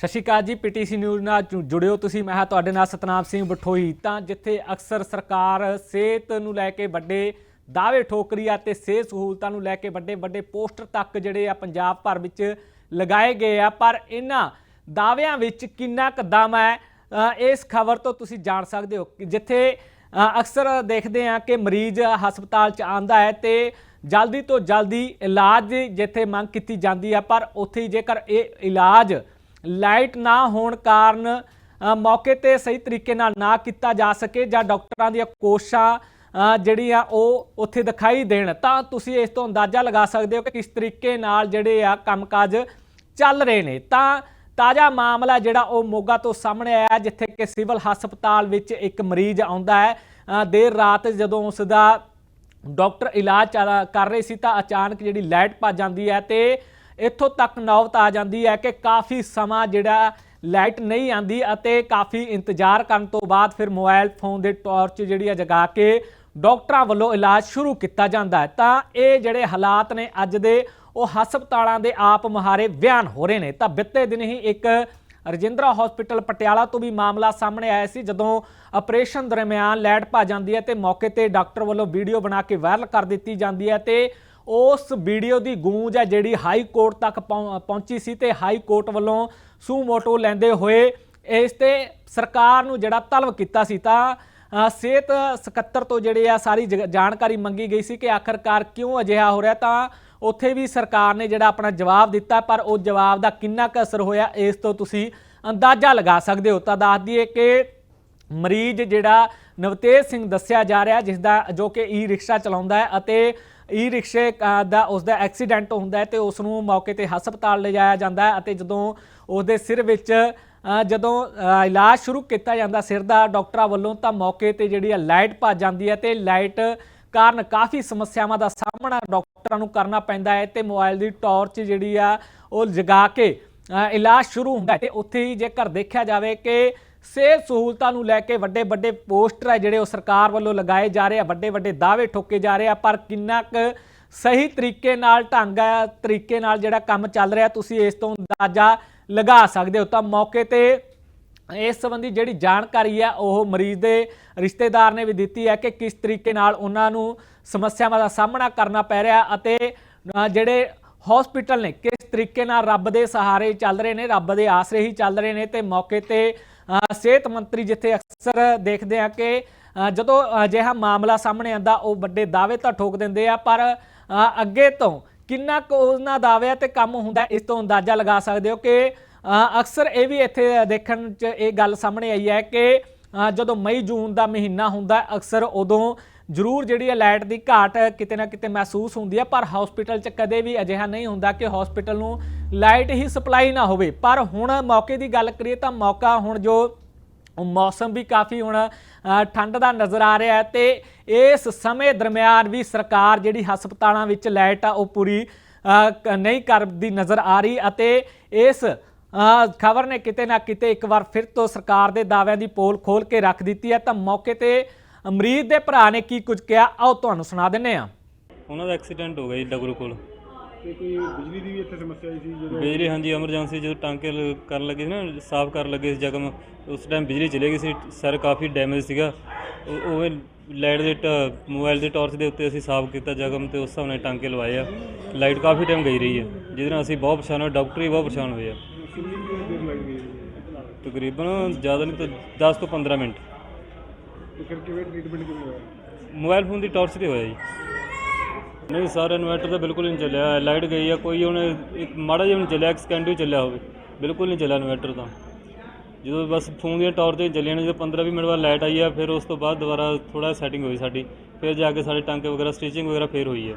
ਸਤਿ ਸ਼੍ਰੀ ਅਕਾਲ ਜੀ, PTC news ਨਾਲ ਜੁ- ਜੁੜਿਓ ਤੁਸੀਂ, ਮੈਂ ਹਾਂ ਤੁਹਾਡੇ ਨਾਲ ਸਤਨਾਮ ਸਿੰਘ ਬਠੋਈ ਤਾਂ ਜਿੱਥੇ ਅਕਸਰ ਸਰਕਾਰ ਸਿਹਤ ਨੂੰ ਲੈ ਕੇ ਵੱਡੇ ਦਾਅਵੇ ਠੋਕਰੀ ਆ ਤੇ ਸਿਹਤ ਸਹੂਲਤਾਂ ਨੂੰ ਲੈ ਕੇ ਵੱਡੇ ਵੱਡੇ ਪੋਸਟਰ ਤੱਕ ਜਿਹੜੇ ਆ ਪੰਜਾਬ ਭਰ ਵਿੱਚ ਲਗਾਏ ਗਏ ਆ, ਪਰ ਇਹਨਾਂ ਦਾਅਵਿਆਂ ਵਿੱਚ ਕਿੰਨਾ ਕੁ ਦਮ ਹੈ ਇਸ ਖਬਰ ਤੋਂ ਤੁਸੀਂ ਜਾਣ ਸਕਦੇ ਹੋ। ਕਿ ਜਿੱਥੇ ਅਕਸਰ ਦੇਖਦੇ ਆ ਕਿ ਮਰੀਜ਼ ਹਸਪਤਾਲ ਚ ਆਂਦਾ ਹੈ ਤੇ ਜਲਦੀ ਤੋਂ ਜਲਦੀ ਇਲਾਜ ਜਿੱਥੇ ਮੰਗ ਕੀਤੀ ਜਾਂਦੀ ਆ, ਪਰ ਉੱਥੇ ਹੀ ਜੇਕਰ ਇਹ ਇਲਾਜ ਲਾਈਟ ਨਾ ਹੋਣ ਕਾਰਨ ਮੌਕੇ ਤੇ ਸਹੀ ਤਰੀਕੇ ਨਾਲ ਨਾ ਕੀਤਾ ਜਾ ਸਕੇ ਜਾਂ ਡਾਕਟਰਾਂ ਦੀਆਂ ਕੋਸ਼ਾਂ ਅ, ਜਿਹੜੀਆਂ ਉਹ ਉੱਥੇ ਦਿਖਾਈ ਦੇਣ ਤਾਂ ਤੁਸੀਂ ਇਸ ਤੋਂ ਅੰਦਾਜ਼ਾ ਲਗਾ ਸਕਦੇ ਹੋ ਕਿ ਕਿਸ ਤਰੀਕੇ ਨਾਲ ਜਿਹੜੇ ਆ ਕੰਮਕਾਜ ਚੱਲ ਰਹੇ ਨੇ। ਤਾਂ ਤਾਜ਼ਾ ਮਾਮਲਾ ਜਿਹੜਾ ਉਹ ਮੋਗਾ ਤੋਂ ਸਾਹਮਣੇ ਆਇਆ ਜਿੱਥੇ ਕਿ ਸਿਵਲ ਹਸਪਤਾਲ ਵਿੱਚ ਇੱਕ ਮਰੀਜ਼ ਆਉਂਦਾ ਹੈ। ਦੇਰ ਰਾਤ ਜਦੋਂ ਉਸ ਦਾ ਡਾਕਟਰ ਇਲਾਜ ਚਲਾ- ਕਰ ਰਹੇ ਸੀ ਤਾਂ ਅਚਾਨਕ ਜਿਹੜੀ ਲਾਈਟ ਭੱਜ ਜਾਂਦੀ ਹੈ ਤੇ ਇੱਥੋਂ ਤੱਕ ਨੌਬਤ ਆ ਜਾਂਦੀ ਹੈ ਕਿ ਕਾਫੀ ਸਮਾਂ ਜਿਹੜਾ ਲਾਈਟ ਨਹੀਂ ਆਂਦੀ ਅਤੇ ਕਾਫੀ ਇੰਤਜ਼ਾਰ ਕਰਨ ਤੋਂ ਬਾਅਦ ਫਿਰ ਮੋਬਾਈਲ ਫੋਨ ਦੇ ਟਾਰਚ ਜਿਹੜੀ ਆ ਜਗਾ ਕੇ ਡਾਕਟਰਾਂ ਵੱਲੋਂ ਇਲਾਜ ਸ਼ੁਰੂ ਕੀਤਾ ਜਾਂਦਾ ਹੈ। ਤਾਂ ਇਹ ਜਿਹੜੇ ਹਾਲਾਤ ਨੇ ਅੱਜ ਦੇ, ਉਹ ਹਸਪਤਾਲਾਂ ਦੇ ਆਪ ਮੁਹਾਰੇ ਬਿਆਨ ਹੋ ਰਹੇ ਨੇ। ਤਾਂ ਬਿੱਤੇ ਦਿਨ ਹੀ ਇੱਕ ਰਜਿੰਦਰਾ ਹਸਪੀਟਲ ਪਟਿਆਲਾ ਤੋਂ ਵੀ ਮਾਮਲਾ ਸਾਹਮਣੇ ਆਇਆ ਸੀ, ਜਦੋਂ ਆਪਰੇਸ਼ਨ ਦਰਮਿਆਨ ਲਾਈਟ ਪਾ ਜਾਂਦੀ ਹੈ ਤੇ ਮੌਕੇ ਤੇ ਡਾਕਟਰ ਵੱਲੋਂ ਵੀਡੀਓ ਬਣਾ ਕੇ ਵਾਇਰਲ ਕਰ ਦਿੱਤੀ ਜਾਂਦੀ ਹੈ ਤੇ ਉਸ ਵੀਡੀਓ ਦੀ ਗੂੰਜ ਹੈ ਜਿਹੜੀ ਹਾਈ ਕੋਰਟ ਤੱਕ ਪਹੁੰ- ਪਹੁੰਚੀ ਸੀ ਤੇ ਹਾਈ ਕੋਰਟ ਵੱਲੋਂ ਸੂ ਮੋਟੋ ਲੈਂਦੇ ਹੋਏ ਇਸ ਤੇ ਸਰਕਾਰ ਨੂੰ ਜਿਹੜਾ ਤਲਬ ਕੀਤਾ ਸੀ ਤਾਂ ਸਿਹਤ ਸਕੱਤਰ ਤੋਂ ਜਿਹੜੇ ਆ ਸਾਰੀ ਜਗ- ਜਾਣਕਾਰੀ ਮੰਗੀ ਗਈ ਸੀ ਕਿ ਆਖਰਕਾਰ ਕਿਉਂ ਅਜਿਹਾ ਹੋ ਰਿਹਾ ਤਾਂ ਉੱਥੇ ਵੀ ਸਰਕਾਰ ਨੇ ਜਿਹੜਾ ਆਪਣਾ ਜਵਾਬ ਦਿੱਤਾ, ਪਰ ਉਹ ਜਵਾਬ ਦਾ ਕਿੰਨਾ ਕੁ ਅਸਰ ਹੋਇਆ ਇਸ ਤੋਂ ਤੁਸੀਂ ਅੰਦਾਜ਼ਾ ਲਗਾ ਸਕਦੇ ਹੋ। ਤਾਂ ਦੱਸ ਦਈਏ ਕਿ ਮਰੀਜ਼ ਜਿਹੜਾ ਨਵਤੇਜ ਸਿੰਘ ਦੱਸਿਆ ਜਾ ਰਿਹਾ ਜਿਸ ਦਾ ਜੋ ਕਿ ਈ ਰਿਕਸ਼ਾ ਚਲਾਉਂਦਾ ਹੈ ਅਤੇ ਈ ਰਿਕਸ਼ੇ ਅ, ਦਾ ਉਸ ਦਾ ਐਕਸੀਡੈਂਟ ਹੁੰਦਾ ਹੈ ਤੇ ਉਸ ਨੂੰ ਮੌਕੇ ਤੇ ਹਸਪਤਾਲ ਲਿਜਾਇਆ ਜਾਂਦਾ ਹੈ ਅਤੇ ਜਦੋਂ ਉਸ ਦੇ ਸਿਰ ਵਿੱਚ ਜਦੋਂ ਇਲਾਜ ਸ਼ੁਰੂ ਕੀਤਾ ਜਾਂਦਾ ਸਿਰ ਦਾ ਡਾਕਟਰਾਂ ਵੱਲੋਂ ਤਾਂ ਮੌਕੇ ਤੇ ਜਿਹੜੀ ਆ ਲਾਈਟ ਭੱਜ ਜਾਂਦੀ ਹੈ ਤੇ ਲਾਈਟ ਕਾਰਨ ਕਾਫੀ ਸਮੱਸਿਆਵਾਂ ਦਾ ਸਾਹਮਣਾ ਡਾਕਟਰਾਂ ਨੂੰ ਕਰਨਾ ਪੈਂਦਾ ਹੈ ਤੇ ਮੋਬਾਈਲ ਦੀ ਟਾਰਚ ਜਿਹੜੀ ਆ ਉਹ ਜਗਾ ਕੇ ਇਲਾਜ ਸ਼ੁਰੂ ਹੁੰਦਾ ਹੈ ਤੇ ਉੱਥੇ ਹੀ ਜੇਕਰ ਦੇਖਿਆ ਜਾਵੇ ਕਿ ਸਿਹਤ ਸਹੂਲਤਾਂ ਨੂੰ ਲੈ ਕੇ ਵੱਡੇ ਵੱਡੇ ਪੋਸਟਰ ਹੈ ਜਿਹੜੇ ਉਹ ਸਰਕਾਰ ਵੱਲੋਂ ਲਗਾਏ ਜਾ ਰਹੇ ਆ, ਵੱਡੇ ਵੱਡੇ ਦਾਅਵੇ ਠੋਕੇ ਜਾ ਰਹੇ ਆ, ਪਰ ਕਿੰਨਾ ਕੁ ਸਹੀ ਤਰੀਕੇ ਨਾਲ, ਢੰਗ ਆ ਤਰੀਕੇ ਨਾਲ ਜਿਹੜਾ ਕੰਮ ਚੱਲ ਰਿਹਾ, ਤੁਸੀਂ ਇਸ ਤੋਂ ਅੰਦਾਜ਼ਾ ਲਗਾ ਸਕਦੇ ਹੋ। ਤਾਂ ਮੌਕੇ ਤੇ ਇਸ ਸੰਬੰਧੀ ਜਿਹੜੀ ਜਾਣਕਾਰੀ ਹੈ ਉਹ ਮਰੀਜ਼ ਦੇ ਰਿਸ਼ਤੇਦਾਰ ਨੇ ਵੀ ਦਿੱਤੀ ਹੈ ਕਿ ਕਿਸ ਤਰੀਕੇ ਨਾਲ ਉਹਨਾਂ ਨੂੰ ਸਮੱਸਿਆਵਾਂ ਦਾ ਸਾਹਮਣਾ ਕਰਨਾ ਪੈ ਰਿਹਾ ਅਤੇ ਜਿਹੜੇ ਹਸਪੀਟਲ ਨੇ, ਕਿਸ ਤਰੀਕੇ ਨਾਲ ਰੱਬ ਦੇ ਸਹਾਰੇ ਚੱਲ ਰਹੇ ਨੇ, ਰੱਬ ਦੇ ਆਸਰੇ ਹੀ ਚੱਲ ਰਹੇ ਨੇ ਤੇ ਮੌਕੇ ਤੇ ਸਿਹਤ ਮੰਤਰੀ ਜਿੱਥੇ ਅਕਸਰ ਦੇਖਦੇ ਆ ਕਿ ਜਦੋਂ ਅਜਿਹਾ ਮਾਮਲਾ ਸਾਹਮਣੇ ਆਂਦਾ ਉਹ ਵੱਡੇ ਦਾਅਵੇ ਤਾਂ ਠੋਕ ਦਿੰਦੇ ਆ, ਪਰ ਅੱਗੇ ਤੋਂ ਕਿੰਨਾ ਕੁ ਉਹਨਾਂ ਦਾਅਵਿਆਂ ਤੇ ਕੰਮ ਹੁੰਦਾ, ਇਸ ਤੋਂ ਅੰਦਾਜ਼ਾ ਲਗਾ ਸਕਦੇ ਹੋ ਕਿ ਅਕਸਰ ਇਹ ਵੀ ਇੱਥੇ ਦੇਖਣ 'ਚ ਇਹ ਗੱਲ ਸਾਹਮਣੇ ਆਈ ਹੈ ਕਿ ਜਦੋਂ ਮਈ ਜੂਨ ਦਾ ਮਹੀਨਾ ਹੁੰਦਾ, ਅਕਸਰ ਉਦੋਂ ਜ਼ਰੂਰ ਜਿਹੜੀ ਹੈ ਲਾਈਟ ਦੀ ਘਾਟ ਕਿਤੇ ਨਾ ਕਿਤੇ ਮਹਿਸੂਸ ਹੁੰਦੀ ਹੈ, ਪਰ ਹਸਪੀਟਲ 'ਚ ਕਦੇ ਵੀ ਅਜਿਹਾ ਨਹੀਂ ਹੁੰਦਾ ਕਿ ਹਸਪੀਟਲ ਨੂੰ ਲਾਈਟ ਹੀ ਸਪਲਾਈ ਨਾ ਹੋਵੇ। ਪਰ ਹੁਣ ਮੌਕੇ ਦੀ ਗੱਲ ਕਰੀਏ ਤਾਂ ਮੌਕਾ ਹੁਣ ਜੋ ਮੌਸਮ ਵੀ ਕਾਫੀ ਹੁਣ ਠੰਡ ਦਾ ਨਜ਼ਰ ਆ ਰਿਹਾ ਹੈ ਤੇ ਇਸ ਸਮੇਂ ਦਰਮਿਆਨ ਵੀ ਸਰਕਾਰ ਜਿਹੜੀ ਹਸਪਤਾਲਾਂ ਵਿੱਚ ਲਾਈਟ ਆ, ਉਹ ਪੂਰੀ ਨਹੀਂ ਕਰਦੀ ਨਜ਼ਰ ਆ ਰਹੀ ਅਤੇ ਇਸ ਖਬਰ ਨੇ ਕਿਤੇ ਨਾ ਕਿਤੇ ਇੱਕ ਵਾਰ ਫਿਰ ਤੋਂ ਸਰਕਾਰ ਦੇ ਦਾਅਵਿਆਂ ਦੀ ਪੋਲ ਖੋਲ ਕੇ ਰੱਖ ਦਿੱਤੀ ਹੈ। ਤਾਂ ਮੌਕੇ ਤੇ ਮਰੀਜ਼ ਦੇ ਭਰਾ ਨੇ ਕੀ ਕੁਝ ਕਿਹਾ? ਆਓ ਤੁਹਾਨੂੰ ਸੁਣਾ ਦਿੰਨੇ ਆ ਉਹਨਾਂ ਦਾ ਐਕਸੀਡੈਂਟ ਹੋ ਗਿਆ ਜੀ ਡਗਰੂ ਕੋਲ। ਤੇ ਕੋਈ ਬਿਜਲੀ ਦੀ ਵੀ ਇੱਥੇ ਸਮੱਸਿਆ ਆਈ ਸੀ ਜਦੋਂ ਬਿਜਲੀ ਹਾਂਜੀ ਐਮਰਜੈਂਸੀ ਜਦੋਂ ਟਾਂਕੇ ਲ- ਕਰਨ ਲੱਗੇ ਸੀ ਨਾ ਸਾਫ਼ ਕਰਨ ਲੱਗੇ ਸੀ ਜ਼ਖਮ ਉਸ ਟਾਈਮ ਬਿਜਲੀ ਚਲੇ ਗਈ ਸੀ ਸਰ ਕਾਫੀ ਡੈਮੇਜ ਸੀਗਾ। ਉਹ ਉਹ ਲਾਈਟ ਦੇ ਟ- ਮੋਬਾਈਲ ਦੇ ਟਾਰਚ ਦੇ ਉੱਤੇ ਅਸੀਂ ਸਾਫ਼ ਕੀਤਾ ਜ਼ਖਮ ਤੇ ਉਸ ਹਿਸਾਬ ਨਾਲ ਟਾਂਕੇ ਲਵਾਏ ਆ। ਲਾਈਟ ਕਾਫੀ ਟਾਈਮ ਗਈ ਰਹੀ ਹੈ ਜਿਹਦੇ ਨਾਲ ਅਸੀਂ ਬਹੁਤ ਪਰੇਸ਼ਾਨ ਹੋਏ ਡਾਕਟਰ ਵੀ ਬਹੁਤ ਪਰੇਸ਼ਾਨ ਹੋਏ ਆ। ਕਿੰਨੀ ਕੁ ਦੇਰ ਲੱਗ ਗਈ? ਹੈ? ਤਕਰੀਬਨ ਜ਼ਿਆਦਾ ਨਹੀਂ ਤਾਂ 10 ਤੋਂ 15 ਮਿੰਟ। ਤੇ ਫਿਰ ਕਿਵੇਂ ਟ੍ਰੀਟਮੈਂਟ ਕਿਵੇਂ ਹੋਇਆ? ਮੋਬਾਈਲ ਫੋਨ ਦੀ ਟਾਰਚ ਤੇ ਹੋਇਆ ਜੀ। ਨਹੀਂ, ਸਰ ਇਨਵਰਟਰ ਤਾਂ ਬਿਲਕੁਲ ਨਹੀਂ ਚੱਲਿਆ। ਲਾਈਟ ਗਈ ਆ, ਕੋਈ ਹੁਣ ਇੱਕ ਮਾੜਾ ਜਿਹਾ ਵੀ ਨਹੀਂ ਚੱਲਿਆ, ਇੱਕ ਸੈਕੰਡ ਵੀ ਚੱਲਿਆ ਹੋਵੇ। ਬਿਲਕੁਲ ਨਹੀਂ ਚੱਲਿਆ ਇਨਵਰਟਰ ਤਾਂ। ਜਦੋਂ ਬਸ ਫੋਨ ਦੀਆਂ ਟਾਰ ਤੇ ਚੱਲੀਆਂ ਨੇ, ਜਦੋਂ 15 20 ਮਿੰਟ ਬਾਅਦ ਲਾਈਟ ਆਈ ਆ, ਫਿਰ ਉਸ ਤੋਂ ਬਾਅਦ ਦੁਬਾਰਾ ਥੋੜਾ ਸੈਟਿੰਗ ਹੋਈ ਸਾਡੀ। ਫਿਰ ਜਾ ਕੇ ਸਾਡੇ ਟਾਂਕੇ ਵਗੈਰਾ ਸਟਿਚਿੰਗ ਵਗੈਰਾ ਫਿਰ ਹੋਈ ਹੈ